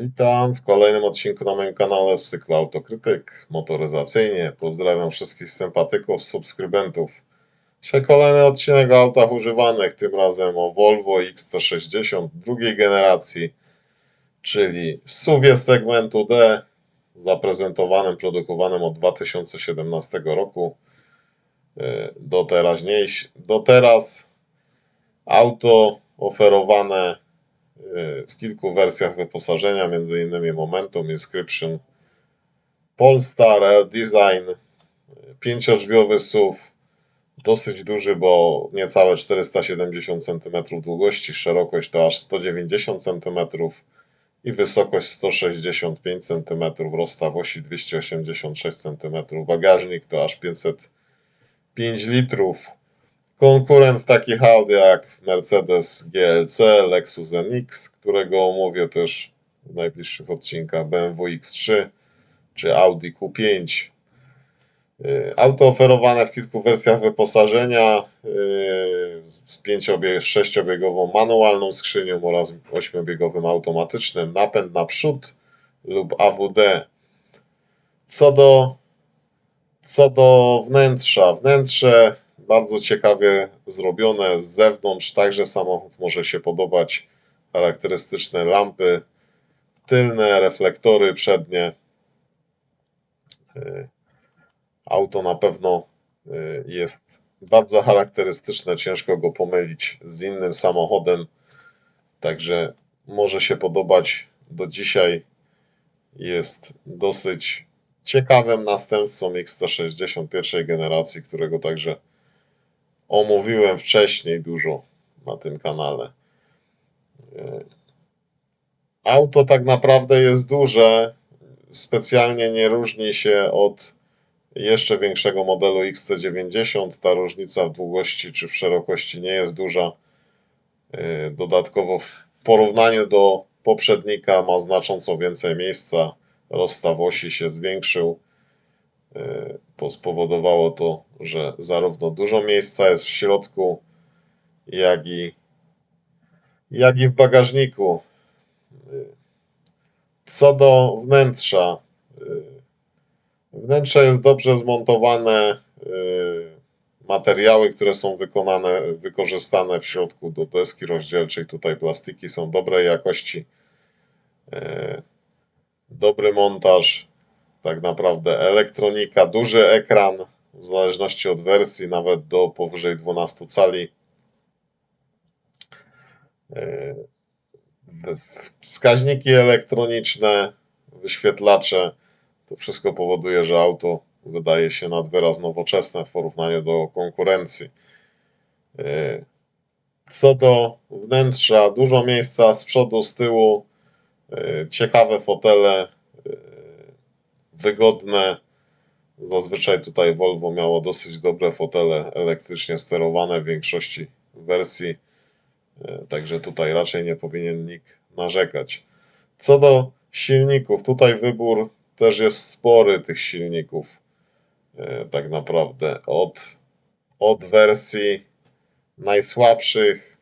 Witam w kolejnym odcinku na moim kanale z cyklu Autokrytyk motoryzacyjnie. Pozdrawiam wszystkich sympatyków, subskrybentów. Dzisiaj kolejny odcinek o autach używanych, tym razem o Volvo XC60 drugiej generacji, czyli SUV segmentu D, zaprezentowanym, produkowanym od 2017 roku y, do teraźniejś- do teraz. Auto oferowane w kilku wersjach wyposażenia, m.in. Momentum, Inscription, Polestar, Air Design, pięciodrzwiowy SUV, dosyć duży, bo niecałe 470 cm długości, szerokość to aż 190 cm i wysokość 165 cm, rozstaw osi 286 cm, bagażnik to aż 505 litrów. Konkurent takich aut jak Mercedes GLC, Lexus NX, którego omówię też w najbliższych odcinkach, BMW X3 czy Audi Q5. Y, Auto oferowane w kilku wersjach wyposażenia y, z pięciobieg- sześciobiegową manualną skrzynią oraz ośmiobiegowym automatycznym. Napęd naprzód lub AWD. Co do, co do wnętrza. Wnętrze bardzo ciekawie zrobione z zewnątrz. Także samochód może się podobać. Charakterystyczne lampy tylne, reflektory przednie. Y, Auto na pewno y, jest bardzo charakterystyczne, ciężko go pomylić z innym samochodem. Także może się podobać do dzisiaj. Jest dosyć ciekawym następcą X160 pierwszej generacji, którego także omówiłem wcześniej dużo na tym kanale. Y, Auto tak naprawdę jest duże, specjalnie nie różni się od jeszcze większego modelu XC90. Ta różnica w długości czy w szerokości nie jest duża. Yy, Dodatkowo w porównaniu do poprzednika ma znacząco więcej miejsca. Rozstaw osi się zwiększył. Po- Spowodowało to, że zarówno dużo miejsca jest w środku, jak i, jak i w bagażniku. Yy, Co do wnętrza, yy, Wnętrze jest dobrze zmontowane. Materiały, które są wykonane, wykorzystane w środku do deski rozdzielczej, tutaj plastiki są dobrej jakości. Dobry montaż, tak naprawdę elektronika, duży ekran, w zależności od wersji, nawet do powyżej 12 cali. Yy, Wskaźniki elektroniczne, wyświetlacze. To wszystko powoduje, że auto wydaje się nad wyraz nowoczesne w porównaniu do konkurencji. Yy, Co do wnętrza, dużo miejsca z przodu, z tyłu, yy, ciekawe fotele, wygodne. Zazwyczaj tutaj Volvo miało dosyć dobre fotele elektrycznie sterowane w większości wersji, yy, także tutaj raczej nie powinien nikt narzekać. Co do silników, tutaj wybór też jest spory tych silników. e, Tak naprawdę od, od wersji najsłabszych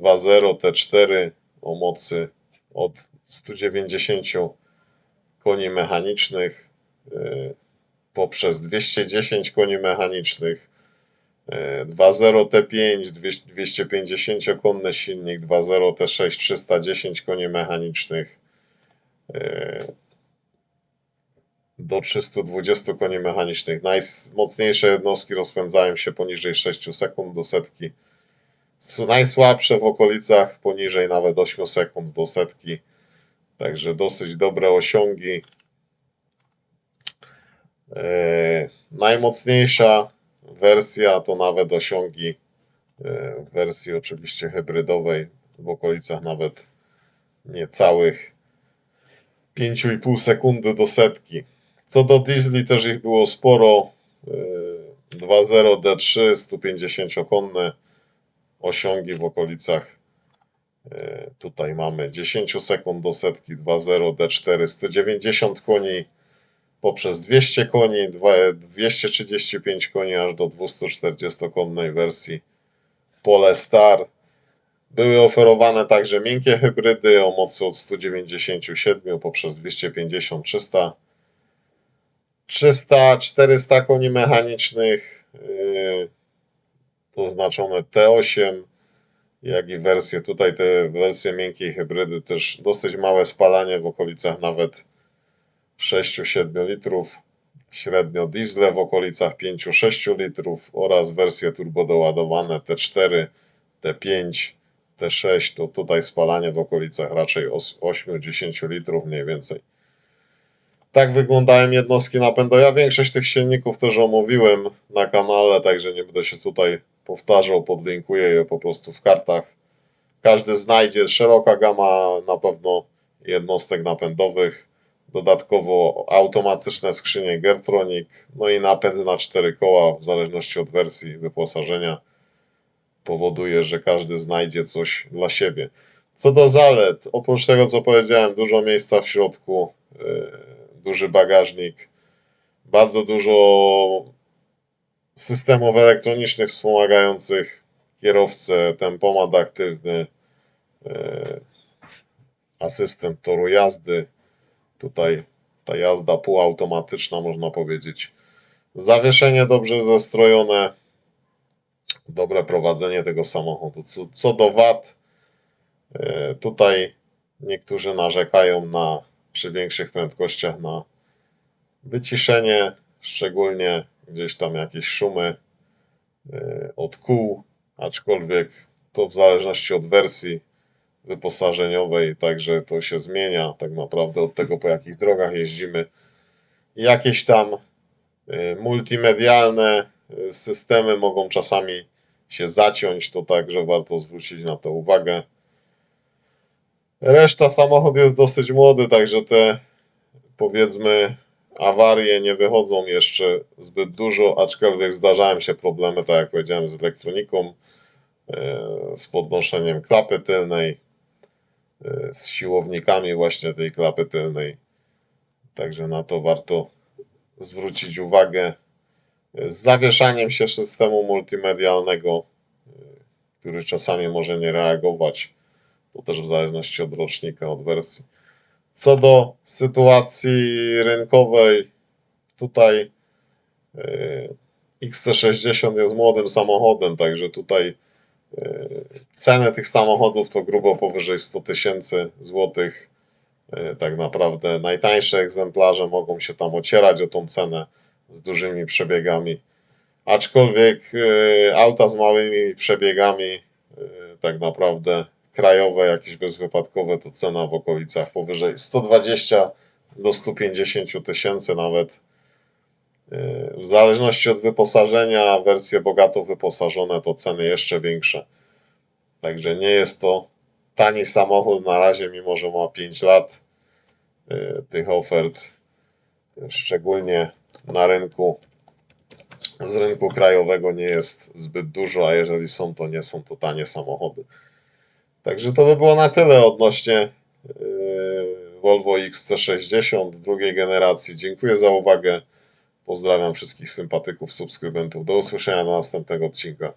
2.0 T4 o mocy od 190 koni mechanicznych e, poprzez 210 koni mechanicznych. e, 2.0 T5 200 250-konny silnik, 2.0 T6 310 koni mechanicznych. e, do 320 koni mechanicznych. Najmocniejsze jednostki rozpędzają się poniżej 6 sekund do setki. Najsłabsze w okolicach poniżej nawet 8 sekund do setki. Także dosyć dobre osiągi. Eee, najmocniejsza wersja to nawet osiągi e, w wersji oczywiście hybrydowej w okolicach nawet niecałych 5,5 sekundy do setki. Co do diesli też ich było sporo. Yy, 2.0 D3 150-konne osiągi w okolicach tutaj mamy 10 sekund do setki 2.0 D4 190 koni poprzez 200 koni, dwa- 235 koni aż do 240-konnej wersji Polestar Były oferowane także miękkie hybrydy o mocy od 197 poprzez 250, 300, 300, 400 koni mechanicznych, yy, oznaczone T8, jak i wersje, tutaj te wersje miękkiej hybrydy też dosyć małe spalanie w okolicach nawet 6-7 litrów, średnio diesle w okolicach 5-6 litrów oraz wersje turbo doładowane T4, T5, T6, to tutaj spalanie w okolicach raczej os- 8-10 litrów mniej więcej. Tak wyglądają jednostki napędowe. Ja większość tych silników też omówiłem na kanale, także nie będę się tutaj powtarzał, podlinkuję je po prostu w kartach. Każdy znajdzie szeroka gama na pewno jednostek napędowych. Dodatkowo automatyczne skrzynie Gertronic, no i napęd na cztery koła w zależności od wersji wyposażenia powoduje, że każdy znajdzie coś dla siebie. Co do zalet, oprócz tego co powiedziałem, dużo miejsca w środku, yy, duży bagażnik, bardzo dużo systemów elektronicznych wspomagających kierowcę, tempomat aktywny, yy, asystent toru jazdy. Tutaj ta jazda półautomatyczna, można powiedzieć. Zawieszenie dobrze zestrojone, dobre prowadzenie tego samochodu. Co, co do wad, yy, tutaj niektórzy narzekają na przy większych prędkościach na wyciszenie, szczególnie gdzieś tam jakieś szumy yy, od kół, aczkolwiek to w zależności od wersji wyposażeniowej, także to się zmienia tak naprawdę od tego, po jakich drogach jeździmy. Jakieś tam y, multimedialne y, systemy mogą czasami się zaciąć, to także warto zwrócić na to uwagę. Reszta samochód jest dosyć młody, także te powiedzmy awarie nie wychodzą jeszcze zbyt dużo, aczkolwiek zdarzają się problemy, tak jak powiedziałem, z elektroniką, y, z podnoszeniem klapy tylnej, y, z siłownikami właśnie tej klapy tylnej. Także na to warto zwrócić uwagę. Y, Z zawieszaniem się systemu multimedialnego, który czasami może nie reagować. To też w zależności od rocznika, od wersji. Co do sytuacji rynkowej, tutaj y, XC60 jest młodym samochodem, także tutaj y, ceny tych samochodów to grubo powyżej 100 tysięcy złotych. Y, Tak naprawdę najtańsze egzemplarze mogą się tam ocierać o tą cenę z dużymi przebiegami. Aczkolwiek auta z małymi przebiegami, tak naprawdę krajowe, jakieś bezwypadkowe, to cena w okolicach powyżej 120 do 150 tysięcy nawet. Y, W zależności od wyposażenia, wersje bogato wyposażone to ceny jeszcze większe. Także nie jest to tani samochód na razie, mimo że ma 5 lat. Y, Tych ofert, szczególnie na rynku, z rynku krajowego nie jest zbyt dużo, a jeżeli są, to nie są to tanie samochody. Także to by było na tyle odnośnie yy, Volvo XC60 drugiej generacji. Dziękuję za uwagę. Pozdrawiam wszystkich sympatyków, subskrybentów. Do usłyszenia do następnego odcinka.